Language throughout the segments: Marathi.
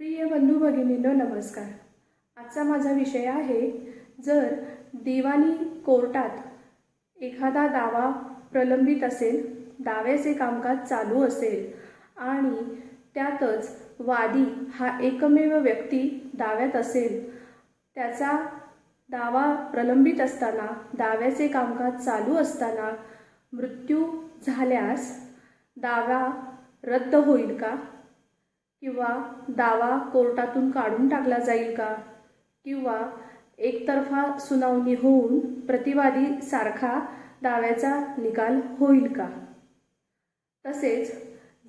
प्रिय बंधू भगिनींनो नमस्कार. आजचा माझा विषय आहे जर दिवाणी कोर्टात एखादा दावा प्रलंबित असेल दाव्याचे कामकाज चालू असेल आणि त्यातच वादी हा एकमेव व्यक्ती दाव्यात असेल त्याचा दावा प्रलंबित असताना दाव्याचे कामकाज चालू असताना मृत्यू झाल्यास दावा रद्द होईल का? किंवा दावा कोर्टातून काढून टाकला जाईल का? किंवा एकतर्फा सुनावणी होऊन प्रतिवादी सारखा दाव्याचा निकाल होईल का? तसेच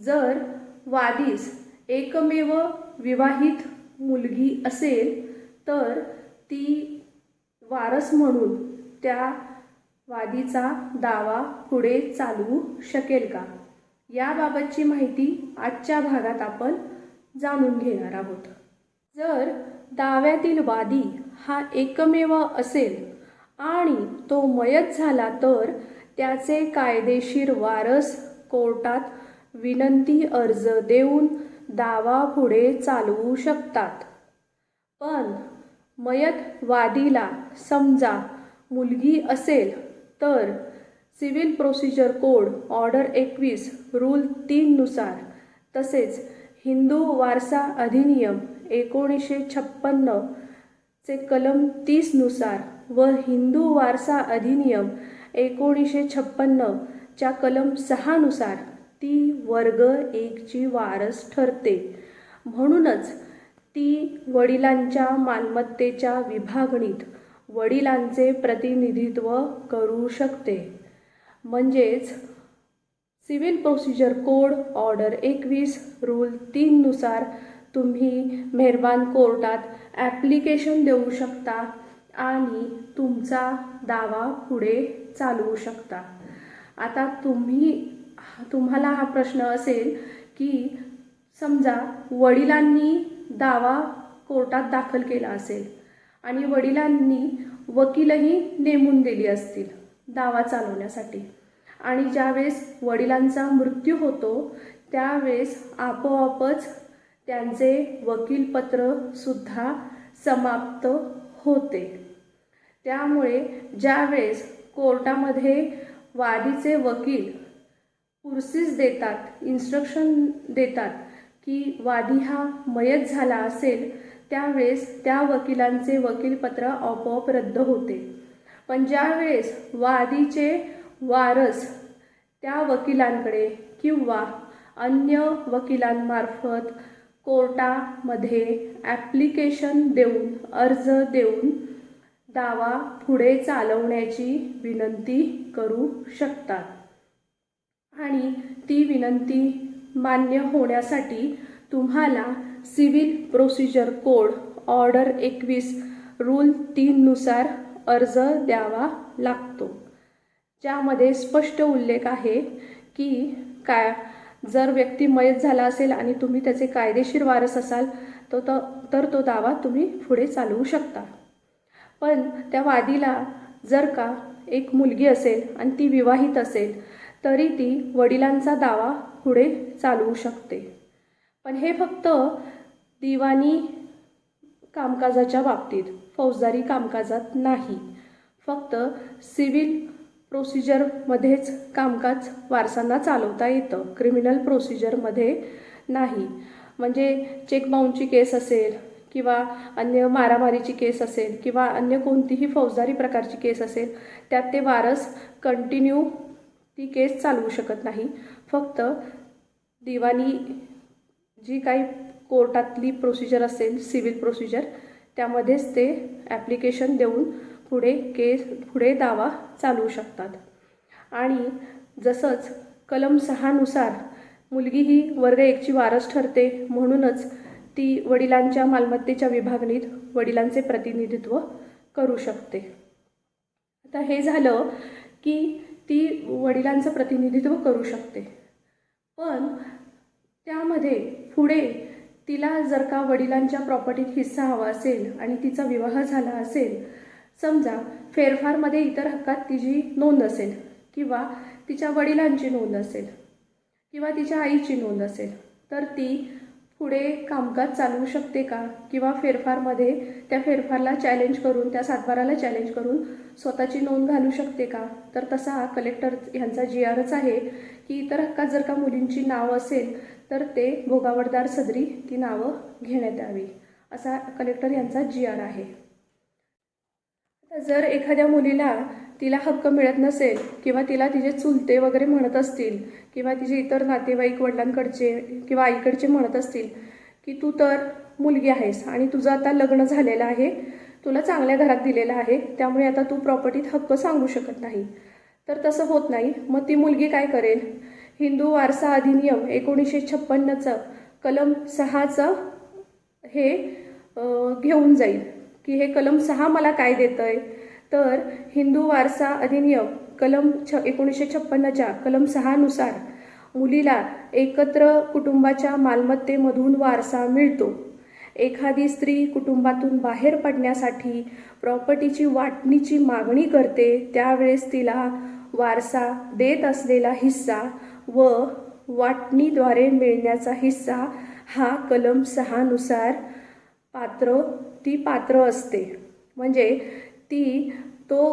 जर वादीस एकमेव विवाहित मुलगी असेल तर ती वारस म्हणून त्या वादीचा दावा पुढे चालवू शकेल का? याबाबतची माहिती आजच्या भागात आपण जाणून घेणार आहोत. जर दाव्यातील वादी हा एकमेव असेल आणि तो मयत झाला तर त्याचे कायदेशीर वारस कोर्टात विनंती अर्ज देऊन दावा पुढे चालवू शकतात. पण मयत वादीला समजा मुलगी असेल तर सिव्हिल प्रोसिजर कोड ऑर्डर एकवीस रूल तीननुसार तसेच हिंदू वारसा अधिनियम एकोणीसशे छप्पन्न चे कलम तीसनुसार व हिंदू वारसा अधिनियम एकोणीसशे छप्पन्नच्या कलम सहानुसार ती वर्ग एकची वारस ठरते. म्हणूनच ती वडिलांच्या मालमत्तेच्या विभागणीत वडिलांचे प्रतिनिधित्व करू शकते. म्हणजेच सिव्हिल प्रोसिजर कोड ऑर्डर एकवीस रूल तीननुसार तुम्ही मेहरबान कोर्टात ॲप्लिकेशन देऊ शकता आणि तुमचा दावा पुढे चालवू शकता. आता तुम्ही तुम्हाला हा प्रश्न असेल की समजा वडिलांनी दावा कोर्टात दाखल केला असेल आणि वडिलांनी वकीलही नेमून दिली असतील दावा चालवण्यासाठी. आणि ज्यावेळेस वडिलांचा मृत्यू होतो त्यावेळेस आपोआपच त्यांचे वकीलपत्रसुद्धा समाप्त होते. त्यामुळे ज्यावेळेस कोर्टामध्ये वादीचे वकील पुरसीस देतात इन्स्ट्रक्शन देतात की वादी हा मयत झाला असेल त्यावेळेस त्या वकिलांचे वकीलपत्र आपोआप रद्द होते. पण ज्यावेळेस वादीचे वारस त्या वकिलांकडे किंवा अन्य वकिलांमार्फत कोर्टामध्ये ॲप्लिकेशन देऊन अर्ज देऊन दावा पुढे चालवण्याची विनंती करू शकतात. आणि ती विनंती मान्य होण्यासाठी तुम्हाला सिव्हिल प्रोसिजर कोड ऑर्डर एकवीस रूल तीननुसार अर्ज द्यावा लागतो. ज्यामध्ये स्पष्ट उल्लेख आहे की काय जर व्यक्ती मयत झाला असेल आणि तुम्ही त्याचे कायदेशीर वारस असाल तो तर तो दावा तुम्ही पुढे चालवू शकता. पण त्या वादीला जर का एक मुलगी असेल आणि ती विवाहित असेल तरी ती वडिलांचा दावा पुढे चालवू शकते. पण हे फक्त दिवाणी कामकाजाच्या बाबतीत फौजदारी कामकाजात नाही. फक्त सिव्हिल प्रोसिजरमध्येच कामकाज वारसांना चालवता येतं. क्रिमिनल प्रोसिजरमध्ये नाही. म्हणजे चेक बाउंडची केस असेल किंवा अन्य मारामारीची केस असेल किंवा अन्य कोणतीही फौजदारी प्रकारची केस असेल त्यात ते वारस कंटिन्यू ती केस चालवू शकत नाही. फक्त दिवाणी जी काही कोर्टातली प्रोसिजर असेल सिव्हिल प्रोसिजर त्यामध्येच ते ॲप्लिकेशन देऊन पुढे केस पुढे दावा चालवू शकतात. आणि जसंच कलम सहानुसार मुलगी ही वर्ग एकची वारस ठरते म्हणूनच ती वडिलांच्या मालमत्तेच्या विभागणीत वडिलांचे प्रतिनिधित्व करू शकते. आता हे झालं की ती वडिलांचं प्रतिनिधित्व करू शकते. पण त्यामध्ये पुढे तिला जर का वडिलांच्या प्रॉपर्टीत हिस्सा हवा असेल आणि तिचा विवाह झाला असेल समजा फेरफारमध्ये इतर हक्कात तिची नोंद असेल किंवा तिच्या वडिलांची नोंद असेल किंवा तिच्या आईची नोंद असेल तर ती पुढे कामकाज चालवू शकते का? किंवा फेरफारमध्ये त्या फेरफारला चॅलेंज करून त्या सातबाराला चॅलेंज करून स्वतःची नोंद घालू शकते का? तर तसा हा कलेक्टर यांचा जी आरच आहे की इतर हक्कात जर का मुलींची नावं असेल तर ते भोगावडदार सदरी ती नावं घेण्यात यावी. असा कलेक्टर यांचा जी आर आहे. जर एखाद्या मुलीला तिला हक्क मिळत नसेल किंवा तिला तिचे चुलते वगैरे म्हणत असतील किंवा तिचे इतर नातेवाईक वडिलांकडचे किंवा आईकडचे म्हणत असतील की तू तर मुलगी आहेस आणि तुझं आता लग्न झालेलं आहे तुला चांगल्या घरात दिलेलं आहे त्यामुळे आता तू प्रॉपर्टीत हक्क सांगू शकत नाही. तर तसं होत नाही. मग ती मुलगी काय करेल? हिंदू वारसा अधिनियम एकोणीसशे छप्पन्नचं कलम सहाचं हे घेऊन जाईल. की हे कलम सहा मला काय देतं आहे तर हिंदू वारसा अधिनियम कलम छ एकोणीसशे छप्पन्नच्या कलम सहानुसार मुलीला एकत्र कुटुंबाच्या मालमत्तेमधून वारसा मिळतो. एखादी स्त्री कुटुंबातून बाहेर पडण्यासाठी प्रॉपर्टीची वाटणीची मागणी करते त्यावेळेस तिला वारसा देत असलेला हिस्सा व वाटणीद्वारे मिळण्याचा हिस्सा हा कलम सहानुसार पात्र ती पात्र असते. म्हणजे ती तो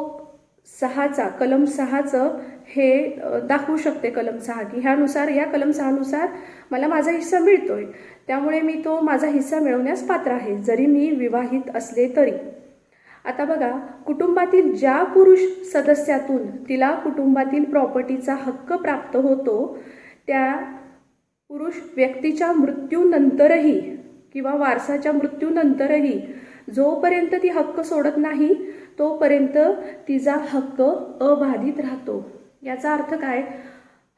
सहाचा कलम सहाचं हे दाखवू शकते कलम सहा की ह्यानुसार या कलम सहानुसार मला माझा हिस्सा मिळतो आहे त्यामुळे मी तो माझा हिस्सा मिळवण्यास पात्र आहे जरी मी विवाहित असले तरी. आता बघा कुटुंबातील ज्या पुरुष सदस्यातून तिला कुटुंबातील प्रॉपर्टीचा हक्क प्राप्त होतो त्या पुरुष व्यक्तीच्या मृत्यूनंतरही किंवा वारसाच्या मृत्यूनंतरही जोपर्यंत ती हक्क सोडत नाही तोपर्यंत तिचा हक्क अबाधित राहतो. याचा अर्थ काय?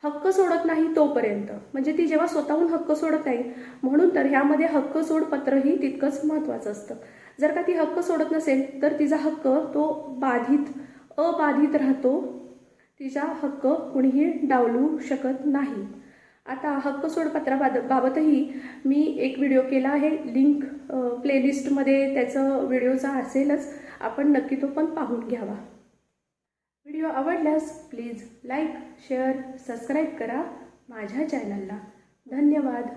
हक्क सोडत नाही तोपर्यंत. म्हणजे ती जेव्हा स्वतःहून हक्क सोडत नाही म्हणून तर ह्यामध्ये हक्क सोड पत्रही तितकंच महत्त्वाचं असतं. जर का ती हक्क सोडत नसेल तर तिचा हक्क तो बाधित अबाधित राहतो. तिचा हक्क कुणीही डावलू शकत नाही. आता हक्क सोडपत्राबाद बाबतही मी एक व्हिडिओ केला आहे. लिंक प्लेलिस्टमध्ये त्याचं व्हिडिओचा असेलच. आपण नक्की तो पण पाहून घ्यावा. व्हिडिओ आवडल्यास प्लीज लाईक शेअर सबस्क्राईब करा. माझ्या चॅनलला धन्यवाद.